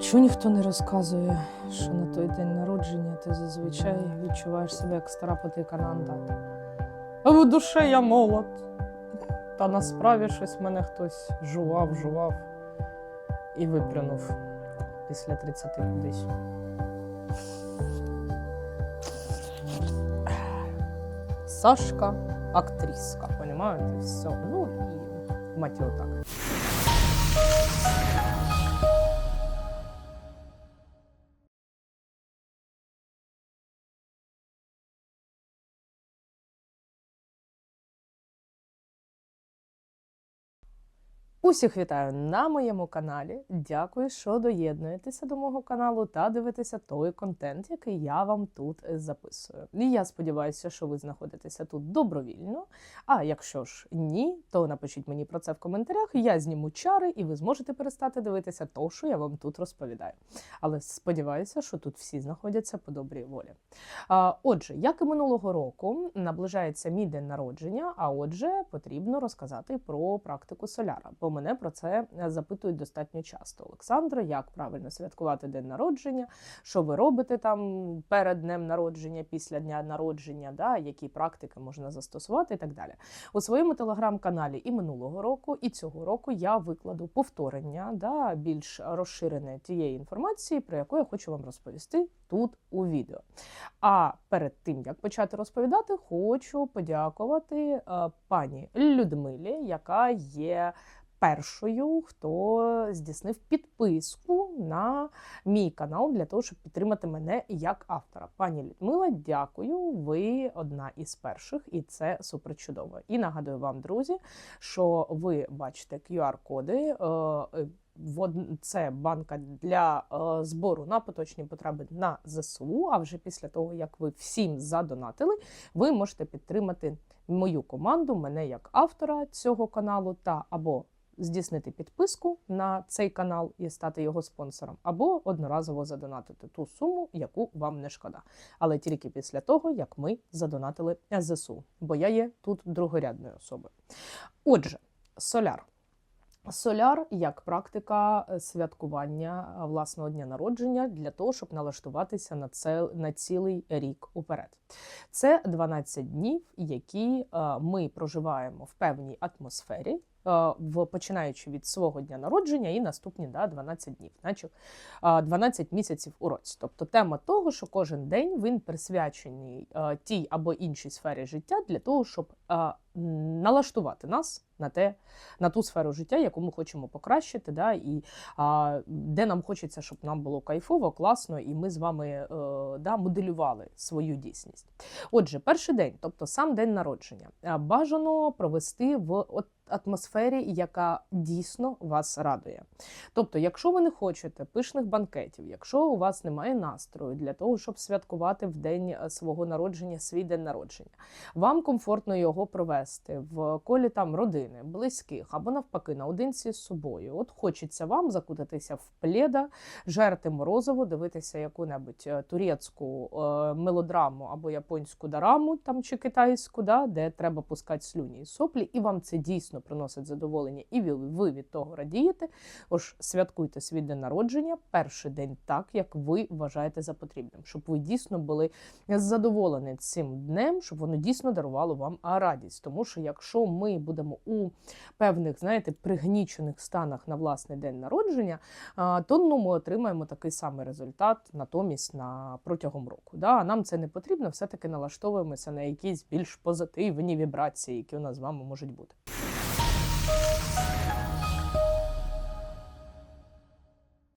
Чому ніхто не розказує, що на той день народження ти зазвичай відчуваєш себе як стара потикананда. А в душе я молод. Та на справі щось мене хтось жував, жував і виплюнув після 30 кудись. Сашка актриска, понимаєте? Все. Ну і мать його Усіх вітаю на моєму каналі. Дякую, що доєднуєтеся до мого каналу та дивитеся той контент, який я вам тут записую. І я сподіваюся, що ви знаходитеся тут добровільно. А якщо ж ні, то напишіть мені про це в коментарях. Я зніму чари, і ви зможете перестати дивитися то, що я вам тут розповідаю. Але сподіваюся, що тут всі знаходяться по добрій волі. А, Отже, як і минулого року, наближається мій день народження. А отже, потрібно розказати про практику соляра. Бо мене про це запитують достатньо часто. Олександра, як правильно святкувати день народження, що ви робите там перед днем народження, після дня народження, да, які практики можна застосувати і так далі. У своєму телеграм-каналі і минулого року, і цього року я викладу повторення, да, більш розширене тієї інформації, про яку я хочу вам розповісти тут у відео. А перед тим як почати розповідати, хочу подякувати е, пані Людмилі, яка є першою, хто здійснив підписку на мій канал для того, щоб підтримати мене як автора. Пані Людмила, дякую. Ви одна із перших, і це супер чудово. І нагадую вам, друзі, що ви бачите QR-коди. е, Це банка для е, збору на поточні потреби на ЗСУ. А вже після того, як ви всім задонатили, ви можете підтримати мою команду, мене як автора цього каналу, та або здійснити підписку на цей канал і стати його спонсором, або одноразово задонатити ту суму, яку вам не шкода. Але тільки після того, як ми задонатили ЗСУ, бо я є тут другорядною особою. Отже, соляр. Соляр як практика е, святкування е, власного дня народження для того, щоб налаштуватися на це на цілий рік уперед. Це 12 днів, які е, ми проживаємо в певній атмосфері, в починаючи від свого дня народження і наступні да, 12 днів, наче е, 12 місяців у році. Тобто тема того, що кожен день він присвячений е, тій або іншій сфері життя для того, щоб е, налаштувати нас на те, на ту сферу життя, яку ми хочемо покращити, да, і де нам хочеться, щоб нам було кайфово, класно, і ми з вами е, да, моделювали свою дійсність. Отже, перший день, тобто сам день народження, е, бажано провести в от атмосфері, яка дійсно вас радує. Тобто, якщо ви не хочете пишних банкетів, якщо у вас немає настрою для того, щоб святкувати в день е, свого народження свій день народження, вам комфортно його провести в колі там родини, близьких або навпаки наодинці з собою. От хочеться вам закутатися в пледа, жерти морозиво, дивитися яку-небудь е, турецьку е, мелодраму або японську дораму там чи китайську, да, де треба пускати слюні і соплі, і вам це дійсно приносить задоволення, і ви, від того радієте. Ож святкуйте свій день народження перший день так, як ви вважаєте за потрібним, щоб ви дійсно були задоволені цим днем, щоб воно дійсно дарувало вам радість. Тому що якщо ми будемо у певних, знаєте, пригнічених станах на власний день народження, то ну, ми отримаємо такий самий результат натомість на протягом року. Да? Нам це не потрібно, все-таки налаштовуємося на якісь більш позитивні вібрації, які у нас з вами можуть бути.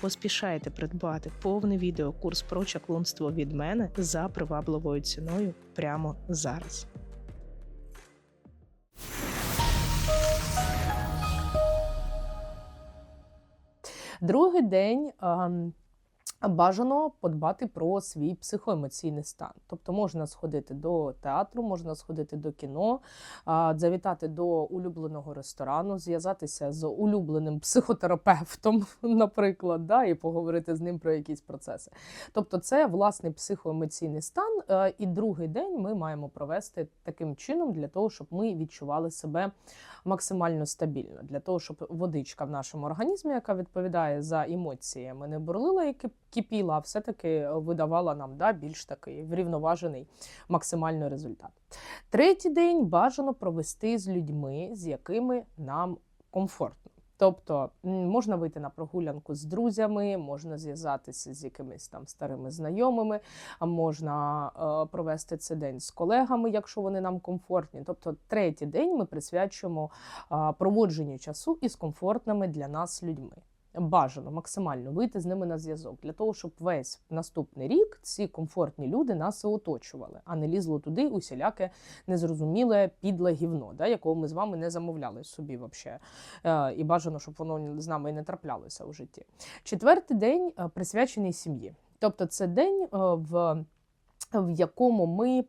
Поспішайте придбати повний відеокурс про чаклунство від мене за привабливою ціною прямо зараз. Другий день ем, бажано подбати про свій психоемоційний стан. Тобто можна сходити до театру, можна сходити до кіно, завітати до улюбленого ресторану, зв'язатися з улюбленим психотерапевтом, наприклад, да, і поговорити з ним про якісь процеси. Тобто, це власний психоемоційний стан. е, І другий день ми маємо провести таким чином для того, щоб ми відчували себе максимально стабільно, для того, щоб водичка в нашому організмі, яка відповідає за емоціями, не бурлила і кип- кипіла, а все-таки видавала нам да, більш такий врівноважений максимальний результат. Третій день бажано провести з людьми, з якими нам комфортно. Тобто можна вийти на прогулянку з друзями, можна зв'язатися з якимись там старими знайомими, можна е, провести цей день з колегами, якщо вони нам комфортні. Тобто, третій день ми присвячуємо е, проводженню часу із комфортними для нас людьми. Бажано максимально вийти з ними на зв'язок для того, щоб весь наступний рік ці комфортні люди нас оточували, а не лізло туди усіляке незрозуміле підле гівно, да, якого ми з вами не замовляли собі вообще. Е, і бажано, щоб воно з нами і не траплялося у житті. Четвертий день е, присвячений сім'ї. Тобто, це день, е, в, в якому ми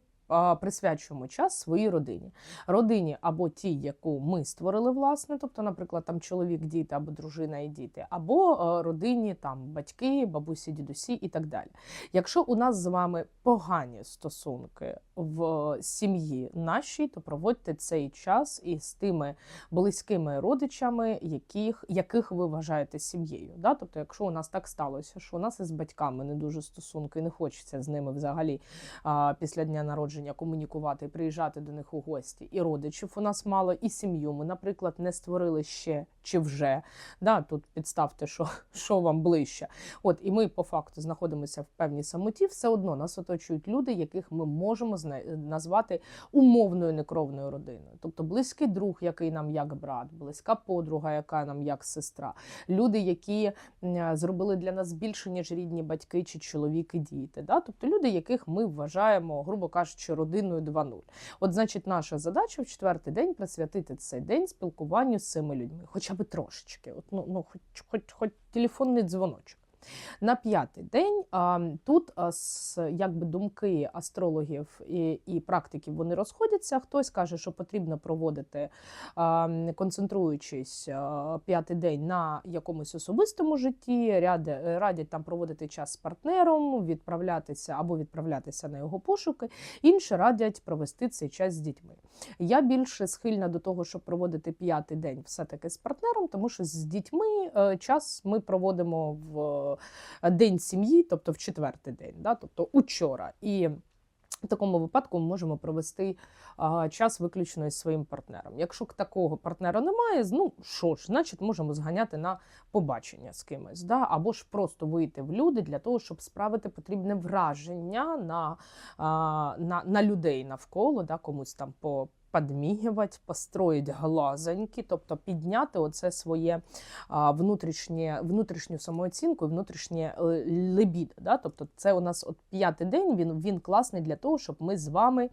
присвячуємо час своїй родині. Родині або тій, яку ми створили власне, тобто, наприклад, там чоловік, діти або дружина і діти, або е, родині там батьки, бабусі, дідусі і так далі. Якщо у нас з вами погані стосунки в сім'ї нашій, то проводьте цей час із тими близькими родичами, яких, яких ви вважаєте сім'єю. Да? Тобто, якщо у нас так сталося, що у нас із батьками не дуже стосунки, не хочеться з ними взагалі а, після дня народження комунікувати, приїжджати до них у гості, і родичів у нас мало, і сім'ю ми, наприклад, не створили ще чи вже. Да? Тут підставте, що, що вам ближче. От і ми по факту знаходимося в певній самоті, все одно нас оточують люди, яких ми можемо назвати умовною некровною родиною. Тобто близький друг, який нам як брат, близька подруга, яка нам як сестра, люди, які зробили для нас більше, ніж рідні батьки чи чоловік і діти. Да? Тобто люди, яких ми вважаємо, грубо кажучи, родиною 2.0. От, значить, наша задача в четвертий день присвятити цей день спілкуванню з цими людьми, хоча б трошечки, от, ну, ну, хоч, хоч, хоч телефонний дзвоночок. На п'ятий день тут якби думки астрологів і, і практиків вони розходяться. Хтось каже, що потрібно проводити, концентруючись п'ятий день на якомусь особистому житті, радять там проводити час з партнером, відправлятися або відправлятися на його пошуки. Інші радять провести цей час з дітьми. Я більше схильна до того, щоб проводити п'ятий день все-таки з партнером, тому що з дітьми е, час ми проводимо в день сім'ї, тобто в четвертий день, да? тобто учора. І в такому випадку ми можемо провести а, час виключно із своїм партнером. Якщо такого партнера немає, ну що ж, значить можемо зганяти на побачення з кимось, да? або ж просто вийти в люди для того, щоб справити потрібне враження на, а, на, на людей навколо, да? комусь там по. Подмігувати, построїть глазоньки, тобто підняти оце своє внутрішнє, внутрішню самооцінку внутрішнє е. Да? Тобто це у нас от п'ятий день, він, він класний для того, щоб ми з вами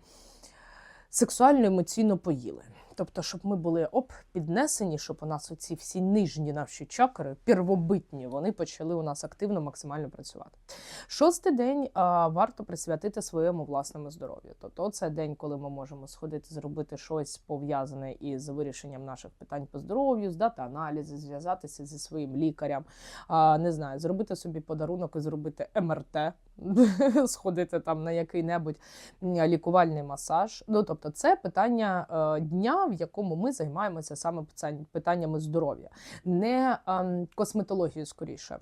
сексуально емоційно поїли. Тобто, щоб ми були оп, піднесені, щоб у нас оці всі нижні наші чакри, первобитні, вони почали у нас активно максимально працювати. Шостий день а, варто присвятити своєму власному здоров'ю. Тобто, це день, коли ми можемо сходити, зробити щось пов'язане із вирішенням наших питань по здоров'ю, здати аналізи, зв'язатися зі своїм лікарем, а, не знаю, зробити собі подарунок і зробити МРТ, сходити там на який-небудь лікувальний масаж. Ну тобто, це питання е, дня, в якому ми займаємося саме питаннями здоров'я, не ем, косметологією скоріше.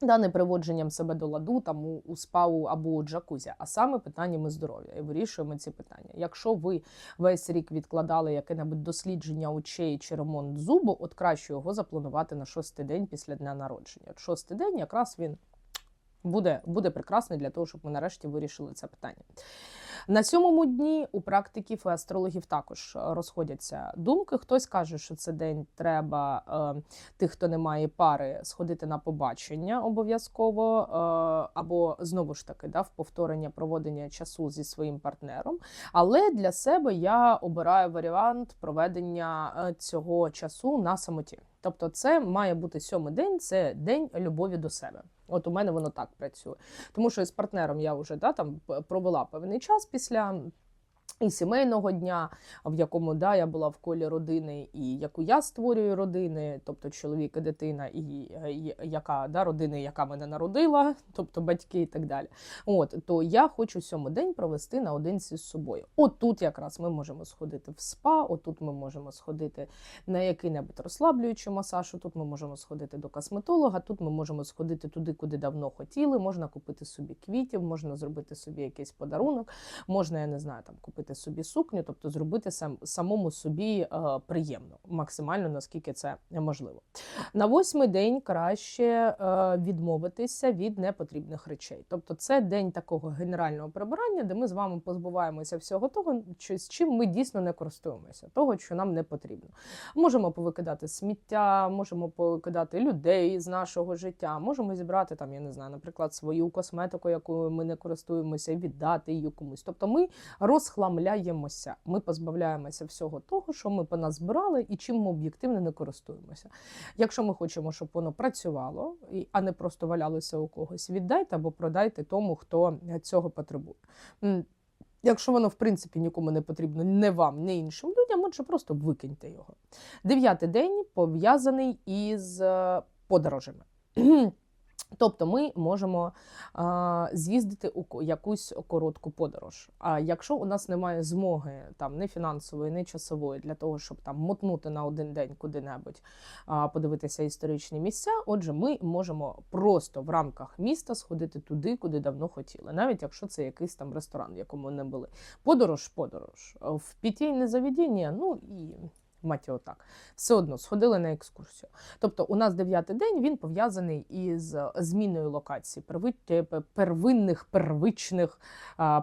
Да, не приводженням себе до ладу там у, у спау або у джакузі, а саме питаннями здоров'я і вирішуємо ці питання. Якщо ви весь рік відкладали яке-небудь дослідження очей чи ремонт зубу, от краще його запланувати на шостий день після дня народження. От шостий день якраз він буде, буде прекрасний для того, щоб ми нарешті вирішили це питання. На сьомому дні у практиків і астрологів також е, розходяться думки. Хтось каже, що це день треба е, тих, хто не має пари, сходити на побачення обов'язково, е, або знову ж таки да, в повторення проводення часу зі своїм партнером. Але для себе я обираю варіант проведення е, цього часу на самоті. Тобто, це має бути сьомий день, це день любові до себе. От у мене воно так працює. Тому що з партнером я вже да, там провела певний час після. І сімейного дня, в якому да, я була в колі родини, і яку я створюю родини, тобто чоловік і дитина, і, і яка да, родина, яка мене народила, тобто батьки і так далі. От то я хочу сьомий день провести наодинці з собою. От тут якраз ми можемо сходити в спа, отут ми можемо сходити на який-небудь розслаблюючий масаж, тут ми можемо сходити до косметолога, тут ми можемо сходити туди, куди давно хотіли. Можна купити собі квітів, можна зробити собі якийсь подарунок, можна, я не знаю, там купити собі сукню, тобто зробити сам, самому собі е, приємно, максимально наскільки це можливо. На восьмий день краще е, відмовитися від непотрібних речей. Тобто, це день такого генерального прибирання, де ми з вами позбуваємося всього того, з чим ми дійсно не користуємося, того, що нам не потрібно. Можемо повикидати сміття, можемо повикидати людей з нашого життя, можемо зібрати там, я не знаю, наприклад, свою косметику, якою ми не користуємося, і віддати її комусь. Тобто ми розхламляємося, ми позбавляємося всього того, що ми поназбирали і чим ми об'єктивно не користуємося. Якщо ми хочемо, щоб воно працювало, а не просто валялося у когось, віддайте або продайте тому, хто цього потребує. Якщо воно в принципі нікому не потрібно, не вам, не іншим людям, отже, просто викиньте його. Дев'ятий день пов'язаний із е, подорожами. Тобто ми можемо а, з'їздити у якусь коротку подорож. А якщо у нас немає змоги там не фінансової, не часової для того, щоб там мотнути на один день куди-небудь, а, подивитися історичні місця, отже, ми можемо просто в рамках міста сходити туди, куди давно хотіли, навіть якщо це якийсь там ресторан, в якому не були. Подорож, подорож. В питейне заведення, ну і мать його так. Все одно сходили на екскурсію. Тобто, у нас дев'ятий день він пов'язаний із зміною локації, е, первинних, первичних,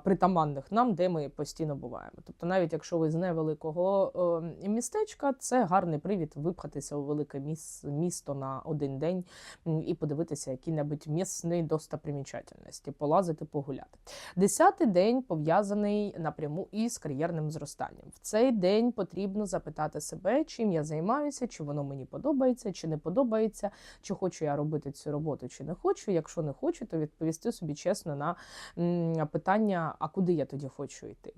притаманних нам, де ми постійно буваємо. Тобто, навіть якщо ви з невеликого е, містечка, це гарний привід випхатися у велике місто на один день і подивитися які-небудь місні достопримічательності, полазити, погуляти. Десятий день пов'язаний напряму із кар'єрним зростанням. В цей день потрібно запитати себе, чим я займаюся, чи воно мені подобається, чи не подобається, чи хочу я робити цю роботу, чи не хочу. Якщо не хочу, то відповісти собі чесно на питання, а куди я тоді хочу йти.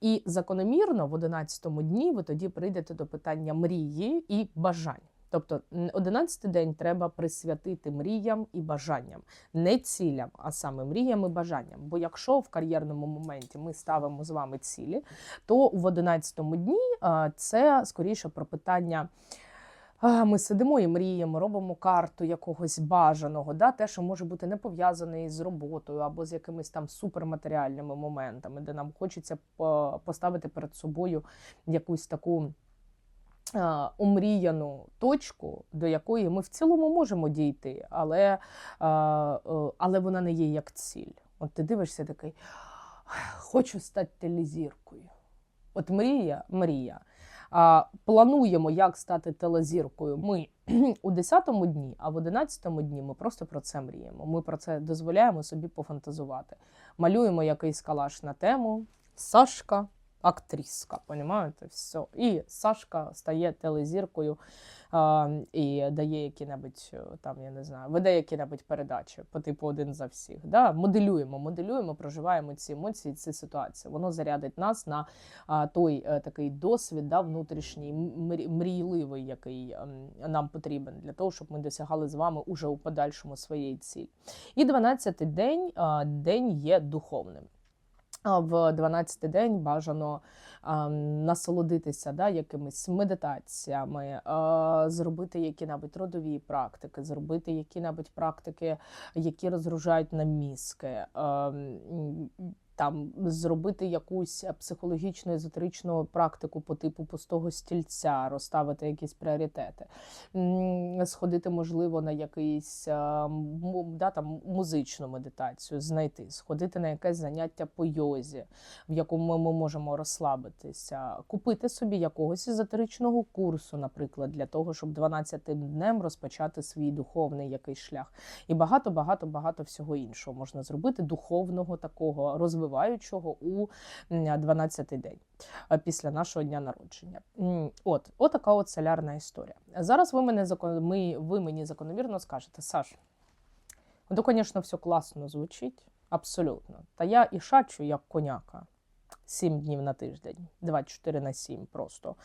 І закономірно в 11-му дні ви тоді прийдете до питання мрії і бажань. Тобто 11-й день треба присвятити мріям і бажанням, не цілям, а саме мріям і бажанням. Бо якщо в кар'єрному моменті ми ставимо з вами цілі, то в 11-му дні це скоріше про питання. Ми сидимо і мріємо, робимо карту якогось бажаного, да, те, що може бути не пов'язане з роботою або з якимись там суперматеріальними моментами, де нам хочеться поставити перед собою якусь таку омріяну точку, до якої ми в цілому можемо дійти, але, е, але вона не є як ціль. От ти дивишся такий, хочу стати телезіркою. От мрія, мрія. А, плануємо, як стати телезіркою. Ми у 10-му дні, а в 11-му дні ми просто про це мріємо. Ми про це дозволяємо собі пофантазувати. Малюємо якийсь калаш на тему. Сашка, актриска, понімаєте? Все. І Сашка стає телезіркою а, і дає які-небудь е, там, я не знаю, веде які-небудь передачі по типу один за всіх. Да? Моделюємо, моделюємо, проживаємо ці емоції, ці ситуації. Воно зарядить нас на а, той е, такий досвід, да, внутрішній, мрійливий, який ем, нам потрібен для того, щоб ми досягали з вами уже у подальшому своєї цілі. І 12-й день а, день є духовним. В 12-й день бажано а, насолодитися да, якимись медитаціями, а, зробити які-небудь родові практики, зробити які-небудь практики, які розгружають нам мізки. А, м, там зробити якусь психологічну езотеричну практику по типу пустого стільця, розставити якісь пріоритети, сходити, можливо, на якийсь да, там, музичну медитацію, знайти, сходити на якесь заняття по йозі, в якому ми можемо розслабитися, купити собі якогось езотеричного курсу, наприклад, для того, щоб 12 днем розпочати свій духовний якийсь шлях. І багато, багато, багато всього іншого можна зробити духовного такого розвиваючого у 12-й день після нашого дня народження. От, от така от солярна історія. Зараз ви мене ми, ви мені закономірно скажете, Саш, ну, то, звісно, все класно звучить, абсолютно. Та я і шачу як коняка. 7 днів на тиждень, 24 на 7 просто.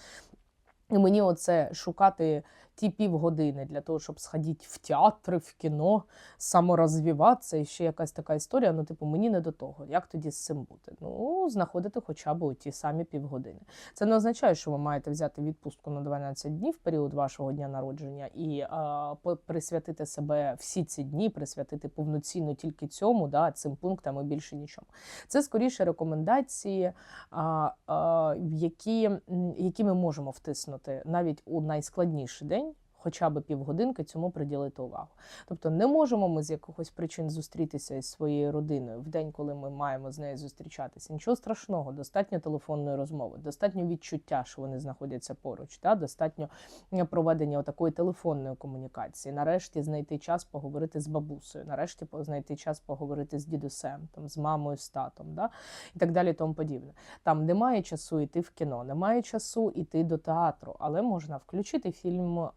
І мені оце шукати ті півгодини для того, щоб сходити в театри, в кіно, саморозвиватися і ще якась така історія. Ну, типу, мені не до того. Як тоді з цим бути? Ну, знаходити хоча б у ті самі півгодини. Це не означає, що ви маєте взяти відпустку на 12 днів в період вашого дня народження і а, присвятити себе всі ці дні, присвятити повноцінно тільки цьому, да, цим пунктам і більше нічому. Це скоріше рекомендації, а, а, які, які ми можемо втиснути навіть у найскладніший день. Хоча б півгодинки цьому приділити увагу. Тобто не можемо ми з якихось причин зустрітися із своєю родиною в день, коли ми маємо з нею зустрічатися. Нічого страшного, достатньо телефонної розмови, достатньо відчуття, що вони знаходяться поруч, та достатньо е, проведення такої телефонної комунікації. Нарешті знайти час поговорити з бабусею, нарешті знайти час поговорити з дідусем, там з мамою, з татом, да? і так далі, тому подібне. Там немає часу йти в кіно, немає часу йти до театру, але можна включити фільм е,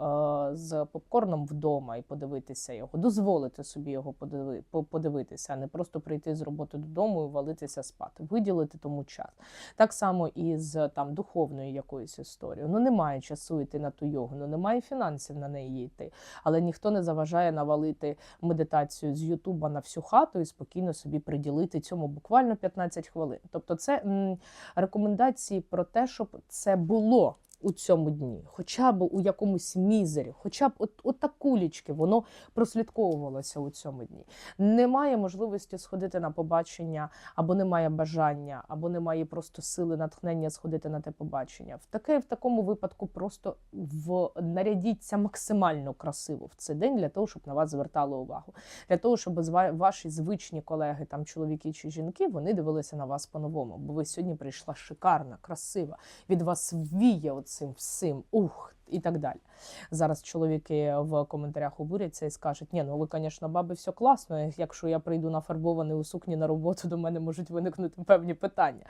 з попкорном вдома і подивитися його, дозволити собі його подиви, подивитися, а не просто прийти з роботи додому і валитися спати, виділити тому час. Так само і з там духовною якоюсь історією. Ну немає часу йти на ту йогу, ну немає фінансів на неї йти. Але ніхто не заважає навалити медитацію з Ютуба на всю хату і спокійно собі приділити цьому буквально 15 хвилин. Тобто, це м, рекомендації про те, щоб це було. У цьому дні, хоча б у якомусь мізері, хоча б от, от так кулічки, воно прослідковувалося у цьому дні. Немає можливості сходити на побачення, або немає бажання, або немає просто сили натхнення сходити на те побачення. В таке в такому випадку просто в нарядіться максимально красиво в цей день для того, щоб на вас звертали увагу, для того, щоб ваші звичні колеги, там чоловіки чи жінки, вони дивилися на вас по-новому. Бо ви сьогодні прийшла шикарна, красива, від вас віє оцим всім. Ух. І так далі. Зараз чоловіки в коментарях обуряться і скажуть: ні, ну ви, звісно, баби, все класно. Якщо я прийду нафарбований у сукні на роботу, до мене можуть виникнути певні питання.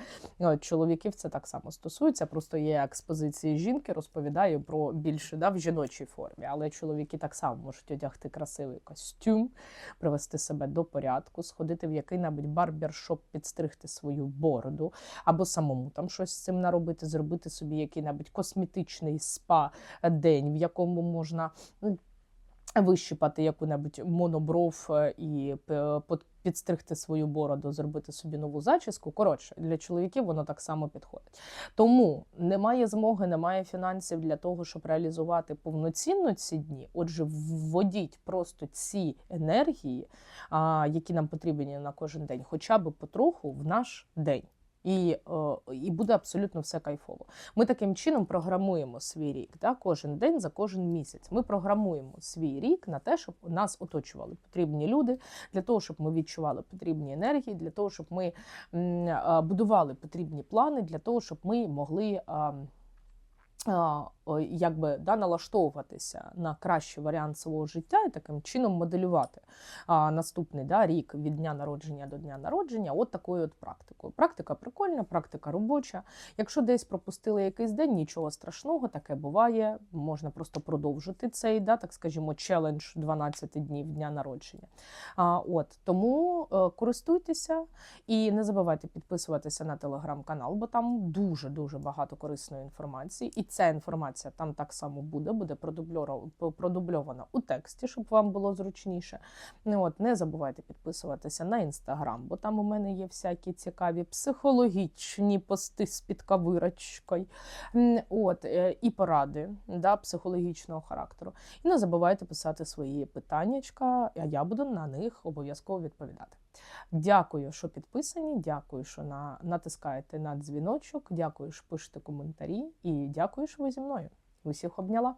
Чоловіків це так само стосується. Просто є експозиції жінки, розповідаю про більше да, в жіночій формі. Але чоловіки так само можуть одягти красивий костюм, привести себе до порядку, сходити в який-небудь барбершоп, підстригти свою бороду, або самому там щось з цим наробити, зробити собі який-небудь косметичний спа день, в якому можна вищипати яку-небудь монобров е, і підстригти свою бороду, зробити собі нову зачіску. Коротше, для чоловіків воно так само підходить. Тому немає змоги, немає фінансів для того, щоб реалізувати повноцінно ці дні. Отже, вводіть просто ці енергії, які нам потрібні на кожен день, хоча б потроху в наш день. І, е, і буде абсолютно все кайфово. Ми таким чином програмуємо свій рік. Да? Кожен день за кожен місяць. Ми програмуємо свій рік на те, щоб нас оточували потрібні люди, для того, щоб ми відчували потрібні енергії, для того, щоб ми е, будували потрібні плани, для того, щоб ми могли. Е, якби да, налаштовуватися на кращий варіант свого життя і таким чином моделювати а, наступний да, рік від дня народження до дня народження, от такою от практикою. Практика прикольна, практика робоча. Якщо десь пропустили якийсь день, нічого страшного, таке буває. Можна просто продовжити цей, да, так скажімо, челендж 12 днів дня народження. А, от тому е, користуйтеся і не забувайте підписуватися на телеграм-канал, бо там дуже дуже багато корисної інформації, і ця інформація інформація там так само буде, буде продубльована у тексті, щоб вам було зручніше. Ну, От, не забувайте підписуватися на інстаграм, бо там у мене є всякі цікаві психологічні пости з підкавирочкою. От, е, і поради да, психологічного характеру. І не забувайте писати свої питаннячка, а я буду на них обов'язково відповідати. Дякую, що підписані. Дякую, що на, натискаєте на дзвіночок. Дякую, що пишете коментарі. І дякую, що ви зі мною. Усіх обняла.